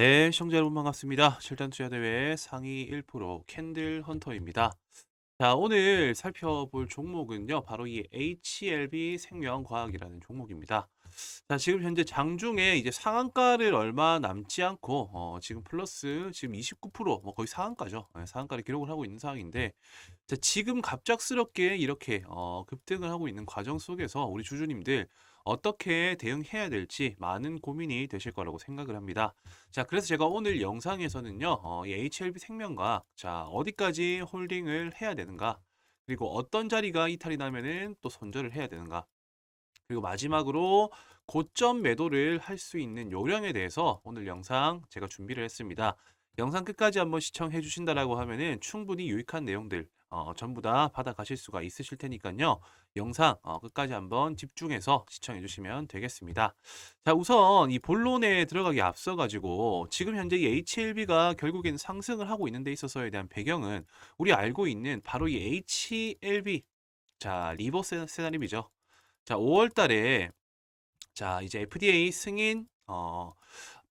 네, 시청자 여러분 반갑습니다. 7단 투자 대회 상위 1% 캔들 헌터입니다. 자, 오늘 살펴볼 종목은요. 바로 이 HLB 생명과학이라는 종목입니다. 자, 지금 현재 장중에 이제 상한가를 얼마 남지 않고 어, 지금 플러스 지금 29%뭐 거의 상한가죠. 네, 상한가를 기록을 하고 있는 상황인데 자, 지금 갑작스럽게 이렇게 어, 급등을 하고 있는 과정 속에서 우리 주주님들 어떻게 대응해야 될지 많은 고민이 되실 거라고 생각을 합니다. 자, 그래서 제가 오늘 영상에서는요, 어, 이 HLB 생명과 자, 어디까지 홀딩을 해야 되는가, 그리고 어떤 자리가 이탈이 나면은 또 손절을 해야 되는가, 그리고 마지막으로 고점 매도를 할 수 있는 요령에 대해서 오늘 영상 제가 준비를 했습니다. 영상 끝까지 한번 시청해 주신다라고 하면은 충분히 유익한 내용들 어, 전부 다 받아가실 수가 있으실 테니까요. 영상 어, 끝까지 한번 집중해서 시청해 주시면 되겠습니다. 자, 우선 이 본론에 들어가기 앞서 가지고 지금 현재 이 HLB가 결국엔 상승을 하고 있는 데 있어서에 대한 배경은 우리 알고 있는 바로 이 HLB 자, 리버 세- 세나림이죠. 자, 5월 달에 자, 이제 FDA 승인 어,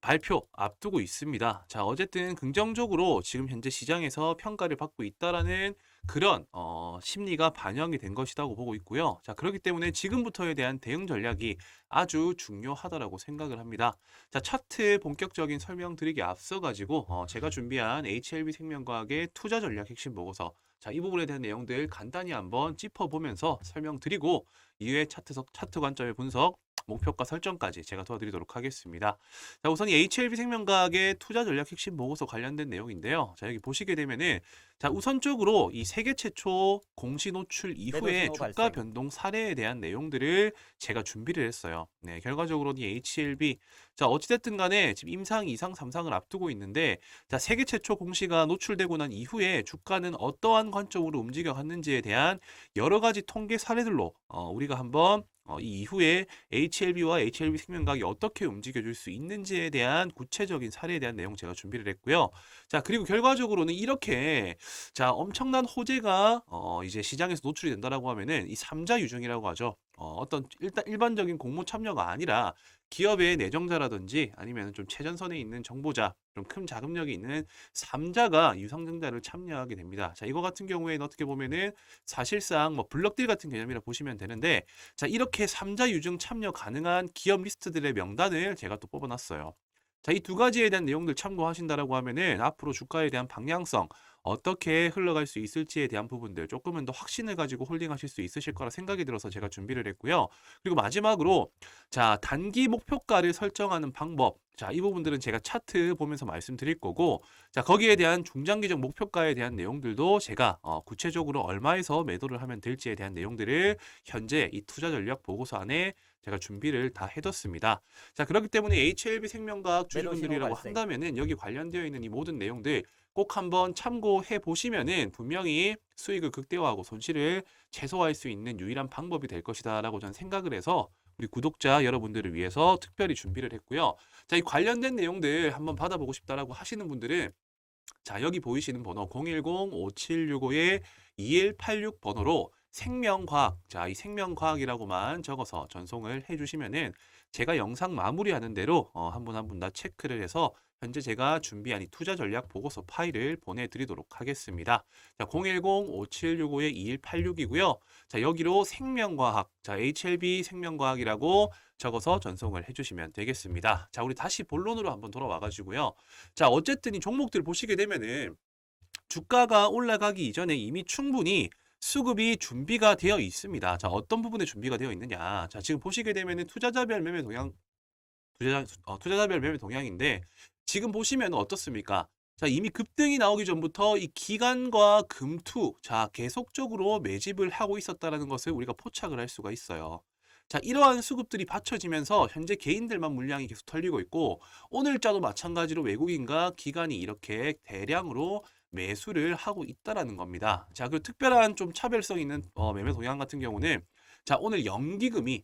발표 앞두고 있습니다. 자, 어쨌든 긍정적으로 지금 현재 시장에서 평가를 받고 있다라는 그런 어, 심리가 반영이 된 것이라고 보고 있고요. 자, 그렇기 때문에 지금부터에 대한 대응 전략이 아주 중요하다라고 생각을 합니다. 자, 차트 본격적인 설명드리기 앞서 가지고 어, 제가 준비한 HLB 생명과학의 투자 전략 핵심 보고서 자, 이 부분에 대한 내용들 간단히 한번 짚어보면서 설명드리고 이후에 차트, 석- 차트 관점의 분석, 목표가 설정까지 제가 도와드리도록 하겠습니다. 자, 우선 이 HLB 생명과학의 투자 전략 핵심 보고서 관련된 내용인데요. 자, 여기 보시게 되면은 자, 우선적으로 이 세계 최초 공시 노출 이후의 신호 주가 발생. 변동 사례에 대한 내용들을 제가 준비를 했어요. 네, 결과적으로 이 HLB 자, 어찌됐든 간에 지금 임상, 이상, 삼상을 앞두고 있는데 자, 세계 최초 공시가 노출되고 난 이후에 주가는 어떠한 관점으로 움직여 갔는지에 대한 여러 가지 통계 사례들로 어, 우리가 한번 어, 이 이후에 HLB와 HLB 생명과학이 어떻게 움직여줄 수 있는지에 대한 구체적인 사례에 대한 내용 제가 준비를 했고요. 자, 그리고 결과적으로는 이렇게 자, 엄청난 호재가 어, 이제 시장에서 노출이 된다라고 하면은 이 삼자 유중이라고 하죠. 어, 어떤 일단 일반적인 공모 참여가 아니라 기업의 내정자라든지 아니면 좀 최전선에 있는 정보자, 좀큰 자금력이 있는 삼자가 유상증자를 참여하게 됩니다. 자, 이거 같은 경우에는 어떻게 보면은 사실상 뭐 블럭딜 같은 개념이라 보시면 되는데 자, 이렇게 삼자 유증 참여 가능한 기업 리스트들의 명단을 제가 또 뽑아놨어요. 자, 이 두 가지에 대한 내용들 참고하신다라고 하면은 앞으로 주가에 대한 방향성 어떻게 흘러갈 수 있을지에 대한 부분들 조금은 더 확신을 가지고 홀딩하실 수 있으실 거라 생각이 들어서 제가 준비를 했고요. 그리고 마지막으로 자, 단기 목표가를 설정하는 방법. 자, 이 부분들은 제가 차트 보면서 말씀드릴 거고 자, 거기에 대한 중장기적 목표가에 대한 내용들도 제가 어, 구체적으로 얼마에서 매도를 하면 될지에 대한 내용들을 현재 이 투자 전략 보고서 안에 제가 준비를 다 해뒀습니다. 자, 그렇기 때문에 HLB 생명과학 주주분들이라고. 한다면은 여기 관련되어 있는 이 모든 내용들 꼭 한번 참고해 보시면은 분명히 수익을 극대화하고 손실을 최소화할 수 있는 유일한 방법이 될 것이다라고 저는 생각을 해서 우리 구독자 여러분들을 위해서 특별히 준비를 했고요. 자, 이 관련된 내용들 한번 받아보고 싶다라고 하시는 분들은 자, 여기 보이시는 번호 010-5765-2186 번호로 생명과학, 자, 이 생명과학이라고만 적어서 전송을 해주시면은 제가 영상 마무리하는 대로 어, 한분 한 분 다 체크를 해서 현재 제가 준비한 이 투자 전략 보고서 파일을 보내드리도록 하겠습니다. 자, 010-5765-2186이고요. 자, 여기로 생명과학, 자, HLB 생명과학이라고 적어서 전송을 해주시면 되겠습니다. 자, 우리 다시 본론으로 한번 돌아와가지고요. 자, 어쨌든 이 종목들 보시게 되면은 주가가 올라가기 이전에 이미 충분히 수급이 준비가 되어 있습니다. 자, 어떤 부분에 준비가 되어 있느냐. 자, 지금 보시게 되면은 투자자별 매매 동향, 투자자, 어, 투자자별 매매 동향인데 지금 보시면 어떻습니까? 자, 이미 급등이 나오기 전부터 이 기간과 금투, 자, 계속적으로 매집을 하고 있었다라는 것을 우리가 포착을 할 수가 있어요. 자, 이러한 수급들이 받쳐지면서 현재 개인들만 물량이 계속 털리고 있고 오늘자도 마찬가지로 외국인과 기관이 이렇게 대량으로 매수를 하고 있다라는 겁니다. 자, 그리고 특별한 좀 차별성 있는 어, 매매 동향 같은 경우는 자, 오늘 연기금이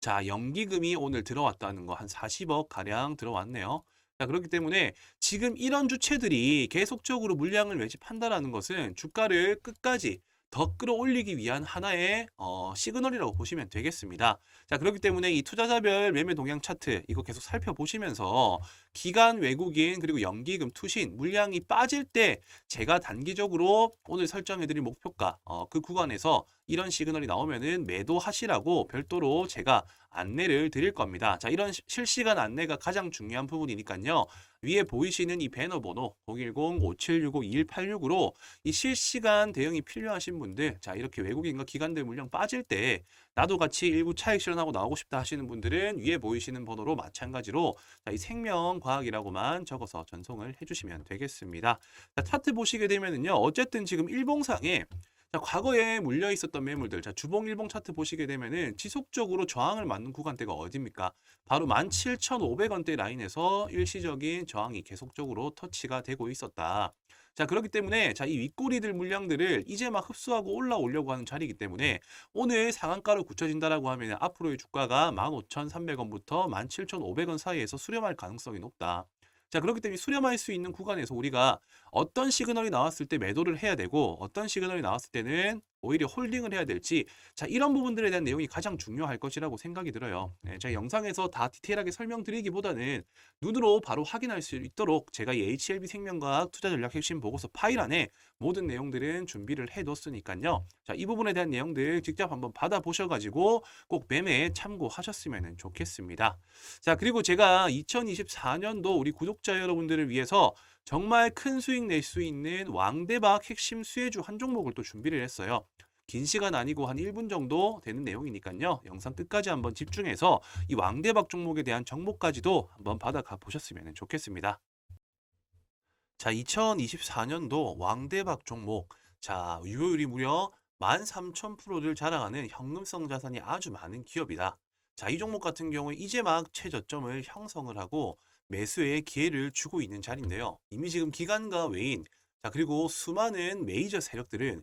자, 연기금이 오늘 들어왔다는 거 한 40억 가량 들어왔네요. 자, 그렇기 때문에 지금 이런 주체들이 계속적으로 물량을 매집한다라는 것은 주가를 끝까지 더 끌어올리기 위한 하나의 어, 시그널이라고 보시면 되겠습니다. 자, 그렇기 때문에 이 투자자별 매매 동향 차트 이거 계속 살펴보시면서 기간 외국인 그리고 연기금 투신 물량이 빠질 때 제가 단기적으로 오늘 설정해드릴 목표가 어, 그 구간에서 이런 시그널이 나오면은 매도하시라고 별도로 제가 안내를 드릴 겁니다. 자, 이런 시- 실시간 안내가 가장 중요한 부분이니까요. 위에 보이시는 이 배너 번호 010-5765-2186으로 이 실시간 대응이 필요하신 분들, 자, 이렇게 외국인과 기관들 물량 빠질 때 나도 같이 일부 차익 실현하고 나오고 싶다 하시는 분들은 위에 보이시는 번호로 마찬가지로 자, 이 생명과학이라고만 적어서 전송을 해주시면 되겠습니다. 자, 차트 보시게 되면은요, 어쨌든 지금 일봉상에 자, 과거에 물려 있었던 매물들, 자, 주봉 일봉 차트 보시게 되면은 지속적으로 저항을 맞는 구간대가 어딥니까? 바로 17,500원대 라인에서 일시적인 저항이 계속적으로 터치가 되고 있었다. 자, 그렇기 때문에 자, 이 윗꼬리들 물량들을 이제 막 흡수하고 올라오려고 하는 자리이기 때문에 오늘 상한가로 굳혀진다라고 하면 앞으로의 주가가 15,300원부터 17,500원 사이에서 수렴할 가능성이 높다. 자, 그렇기 때문에 수렴할 수 있는 구간에서 우리가 어떤 시그널이 나왔을 때 매도를 해야 되고 어떤 시그널이 나왔을 때는 오히려 홀딩을 해야 될지 자 이런 부분들에 대한 내용이 가장 중요할 것이라고 생각이 들어요. 네, 제가 영상에서 다 디테일하게 설명드리기보다는 눈으로 바로 확인할 수 있도록 제가 이 HLB 생명과학 투자 전략 핵심 보고서 파일 안에 모든 내용들은 준비를 해뒀으니까요. 자 이 부분에 대한 내용들 직접 한번 받아보셔가지고 꼭 매매에 참고하셨으면 좋겠습니다. 자 그리고 제가 2024년도 우리 구독자 여러분들을 위해서 정말 큰 수익 낼 수 있는 왕대박 핵심 수혜주 한 종목을 또 준비를 했어요. 긴 시간 아니고 한 1분 정도 되는 내용이니까요. 영상 끝까지 한번 집중해서 이 왕대박 종목에 대한 정보까지도 한번 받아가 보셨으면 좋겠습니다. 자, 2024년도 왕대박 종목. 자, 유효율이 무려 13,000%를 자랑하는 현금성 자산이 아주 많은 기업이다. 자, 이 종목 같은 경우에 이제 막 최저점을 형성을 하고 매수의 기회를 주고 있는 자리인데요. 이미 지금 기관과 외인, 자, 그리고 수많은 메이저 세력들은